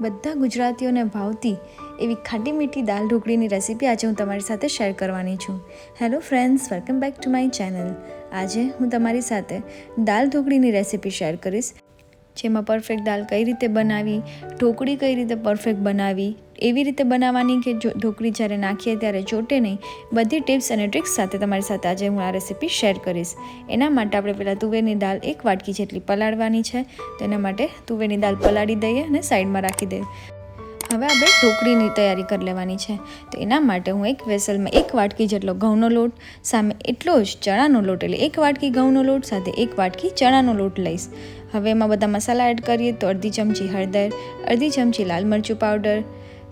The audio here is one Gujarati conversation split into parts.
બધા ગુજરાતીઓને ભાવતી એવી ખાટી મીઠી દાલ ઢોકળીની રેસીપી આજે હું તમારી સાથે શેર કરવાની છું. Hello friends welcome back to my channel આજે હું તમારી સાથે દાલ ઢોકળીની રેસીપી શેર કરીશ. જેમાં પરફેક્ટ દાલ કઈ રીતે બનાવી, ઢોકળી કઈ રીતે પરફેક્ટ બનાવી એવી રીતે બનાવવાની કે જો ઢોકળી જ્યારે નાખીએ ત્યારે ચોટે નહીં. બધી ટિપ્સ અને ટ્રિક્સ સાથે તમારી સાથે આજે હું આ રેસીપી શેર કરીશ. એના માટે આપણે પહેલાં તુવેરની દાળ એક વાટકી જેટલી પલાળવાની છે. તો એના માટે તુવેરની દાળ પલાળી દઈએ અને સાઈડમાં રાખી દઈએ. હવે આપણે ઢોકળીની તૈયારી કરી લેવાની છે. તો એના માટે હું એક વેસલમાં એક વાટકી જેટલો ઘઉંનો લોટ, સામે એટલો જ ચણાનો લોટ એટલે એક વાટકી ઘઉંનો લોટ, સાથે એક વાટકી ચણાનો લોટ લઈશ. હવે એમાં બધા મસાલા એડ કરીએ તો અડધી ચમચી હળદર, અડધી ચમચી લાલ મરચું પાવડર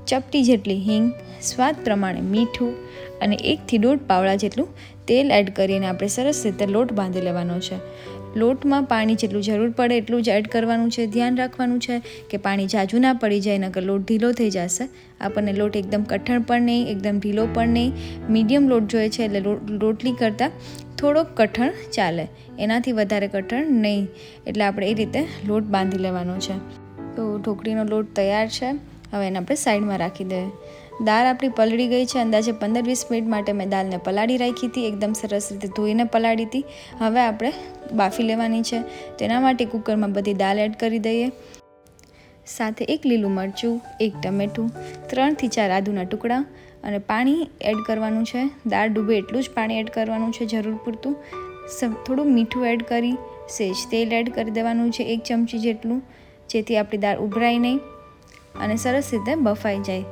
ચપટી જેટલી હિંગ, સ્વાદ પ્રમાણે મીઠું અને એકથી દોઢ પાવડા જેટલું તેલ એડ કરીને આપણે સરસ રીતે લોટ બાંધી લેવાનો છે. લોટમાં પાણી જેટલું જરૂર પડે એટલું જ એડ કરવાનું છે. ધ્યાન રાખવાનું છે કે પાણી જાજુ ના પડી જાય, નકર લોટ ઢીલો થઈ જશે. આપણને લોટ એકદમ કઠણ પણ નહીં, એકદમ ઢીલો પણ નહીં. મીડિયમ લોટ જોઈએ છે એટલે રોટલી કરતાં થોડોક કઠણ ચાલે. એનાથી વધારે કઠણ નહીં. એટલે આપણે એ રીતે લોટ બાંધી લેવાનો છે. તો ઢોકળીનો લોટ તૈયાર છે. હવે એને આપણે સાઈડમાં રાખી દઈએ દાળ આપણી પલળી ગઈ છે. અંદાજે પંદર વીસ મિનિટ માટે મેં દાળને પલાળી રાખી હતી. એકદમ સરસ રીતે ધોઈને પલાળી હતી. હવે આપણે બાફી લેવાની છે. તેના માટે કુકરમાં બધી દાળ એડ કરી દઈએ. સાથે એક લીલું મરચું, એક ટમેટું, ત્રણથી ચાર આદુના ટુકડા અને પાણી એડ કરવાનું છે. દાળ ડૂબે એટલું જ પાણી એડ કરવાનું છે જરૂર પૂરતું. થોડું મીઠું એડ કરી, સેજ તેલ એડ કરી દેવાનું છે એક ચમચી જેટલું. જેથી આપણી દાળ ઉભરાય નહીં. અને સરસ રીતે બફાઈ જાય.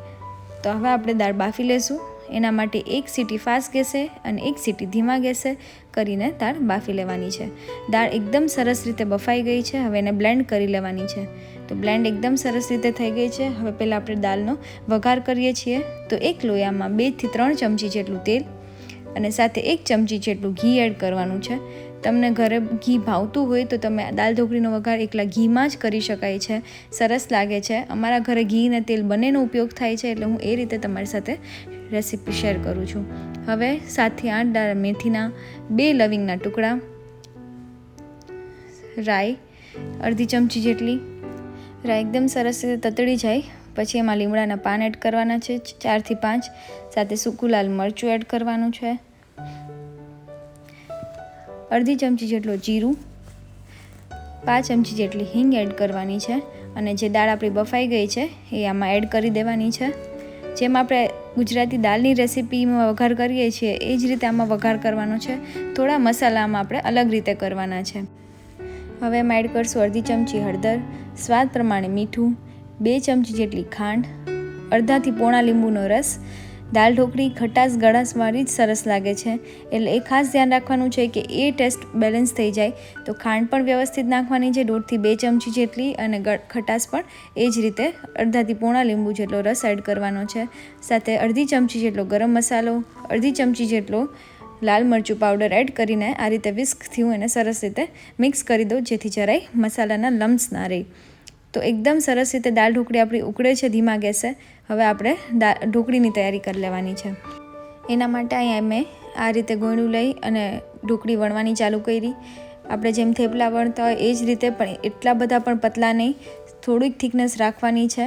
તો હવે આપણે દાળ બાફી લેશું. એના માટે એક સીટી ફાસ્ટ ગેસે અને એક સીટી ધીમા ગેસે કરીને દાળ બાફી લેવાની છે. દાળ એકદમ સરસ રીતે બફાઈ ગઈ છે. હવે એને બ્લેન્ડ કરી લેવાની છે. તો બ્લેન્ડ એકદમ સરસ રીતે થઈ ગઈ છે. હવે પહેલાં આપણે દાળનો વઘાર કરીએ છીએ. તો એક લોયામાં બેથી ત્રણ ચમચી જેટલું તેલ અને સાથે એક ચમચી જેટલું ઘી એડ કરવાનું છે. તમને ઘરે ઘી ભાવતું હોય તો તમે દાલ ઢોકળીનો વઘાર એકલા ઘીમાં જ કરી શકાય છે. સરસ લાગે છે. અમારા ઘરે ઘી અને તેલ બંનેનો ઉપયોગ થાય છે એટલે હું એ રીતે તમારી સાથે રેસીપી શેર કરું છું. હવે સાતથી આઠ દાળ મેથીના બે લવિંગના ટુકડા, રાઈ અડધી ચમચી જેટલી. રાઈ એકદમ સરસ રીતે તતડી જાય. પછી એમાં લીમડાના પાન એડ કરવાના છે ચારથી પાંચ. સાથે સૂકું લાલ મરચું એડ કરવાનું છે. અડધી ચમચી જેટલો જીરું. પાંચ ચમચી જેટલી હિંગ એડ કરવાની છે અને જે દાળ આપણી બફાઈ ગઈ છે એ આમાં એડ કરી દેવાની છે. જેમ આપણે ગુજરાતી દાળની રેસીપીમાં વઘાર કરીએ છીએ, એ જ રીતે આમાં વઘાર કરવાનો છે. થોડા મસાલામાં આપણે અલગ રીતે કરવાના છે. હવે એમાં એડ કરશું અડધી ચમચી હળદર, સ્વાદ પ્રમાણે મીઠું બે ચમચી જેટલી ખાંડ, અડધાથી પોણા લીંબુનો રસ દાલ ઢોકળી, ખટાશ ગળાશવાળી જ સરસ લાગે છે. એટલે એ ખાસ ધ્યાન રાખવાનું છે કે એ ટેસ્ટ બેલેન્સ થઈ જાય. તો ખાંડ પણ વ્યવસ્થિત નાખવાની છે, દોઢથી બે ચમચી જેટલી અને ખટાશ પણ એ જ રીતે અડધાથી પોણા લીંબુ જેટલો રસ એડ કરવાનો છે. સાથે અડધી ચમચી જેટલો ગરમ મસાલો, અડધી ચમચી જેટલો લાલ મરચું પાવડર એડ કરીને આ રીતે વિસ્કથી હું એને સરસ રીતે મિક્સ કરી દઉં જેથી જરાય મસાલાના લમ્સ ના રહે. તો એકદમ સરસ રીતે દાળ ઢોકળી આપણી ઉકળે છે, ધીમા ગેસે. હવે આપણે ઢોકળીની તૈયારી કરી લેવાની છે. એના માટે અહીંયા મેં આ રીતે ગોળું લઈ અને ઢોકળી વણવાની ચાલુ કરી. આપણે જેમ થેપલા વણતા હોય એ જ રીતે, પણ એટલા બધા પણ પતલા નહીં. થોડીક થિકનેસ રાખવાની છે.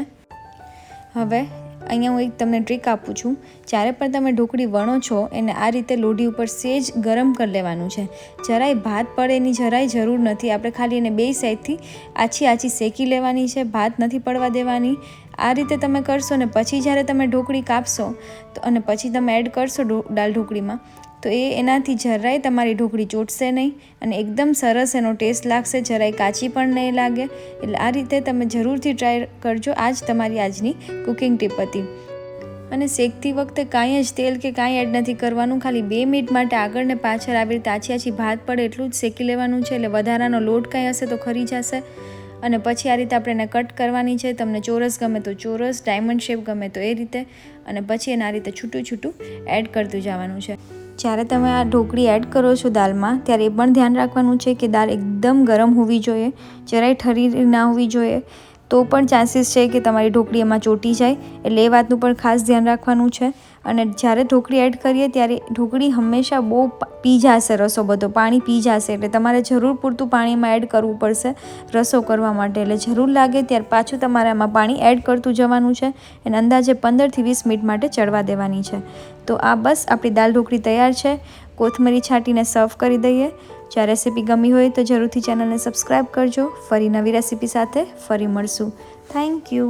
હવે અહીંયા હું એક તમને ટ્રીક આપું છું. જ્યારે પણ તમે ઢોકળી વણો છો, એને આ રીતે લોઢી ઉપર સેજ ગરમ કરી લેવાનું છે. જરાય ભાત પડે એની જરાય જરૂર નથી. આપણે ખાલી એને બે સાઈડથી આછી આછી શેકી લેવાની છે, ભાત નથી પડવા દેવાની. આ રીતે તમે કરશો ને પછી જ્યારે તમે ઢોકળી કાપશો, તો અને પછી તમે એડ કરશો દાળ ઢોકળીમાં તો એ એનાથી જરાય તમારી ઢોકળી ચોટશે નહીં અને એકદમ સરસ એનો ટેસ્ટ લાગશે, જરાય કાચી પણ નહીં લાગે. એટલે આ રીતે તમે જરૂરથી ટ્રાય કરજો આ જ તમારી આજની કુકિંગ ટીપ હતી. અને શેકતી વખતે કાંઈ જ તેલ કે કાંઈ એડ નથી કરવાનું, ખાલી બે મિનિટ માટે આગળ ને પાછળ આવી રીતે આછી આછી ભાત પડે એટલું જ શેકી લેવાનું છે. એટલે વધારાનો લોટ કાંઈ હશે તો ખરી જશે. અને પછી આ રીતે આપણે એને કટ કરવાની છે. તમને ચોરસ ગમે તો ચોરસ, ડાયમંડ શેપ ગમે તો એ રીતે. અને પછી એને આ રીતે છૂટું છૂટું એડ કરતું જવાનું છે. જ્યારે તમે આ ઢોકળી એડ કરો છો દાળમાં ત્યારે એ પણ ધ્યાન રાખવાનું છે કે દાળ એકદમ ગરમ હોવી જોઈએ, જરાય ઠરી ના હોવી જોઈએ. તો પણ ચાન્સીસ છે કે તમારી ઢોકળી એમાં ચોટી જાય, એટલે એ વાતનું પણ ખાસ ધ્યાન રાખવાનું છે. અને જ્યારે ઢોકળી એડ કરીએ, ત્યારે ઢોકળી હંમેશા બહુ પ- જશે રસો બધો, પાણી પી જશે, એટલે તમારે જરૂર પૂરતું પાણીમાં એડ કરવું પડશે રસો કરવા માટે. એટલે જરૂર લાગે ત્યારે પાછું તમારે આમાં પાણી એડ કરતું જવાનું છે અને અંદાજે પંદરથી વીસ મિનિટ માટે ચડવા દેવાની છે. તો આ બસ આપણી દાલ ઢોકળી તૈયાર છે. કોથમરી છાંટીને સર્વ કરી દઈએ. જો આ રેસીપી ગમી હોય તો જરૂરથી ચેનલને સબસ્ક્રાઈબ કરજો. ફરી નવી રેસીપી સાથે ફરી મળશું. Thank you.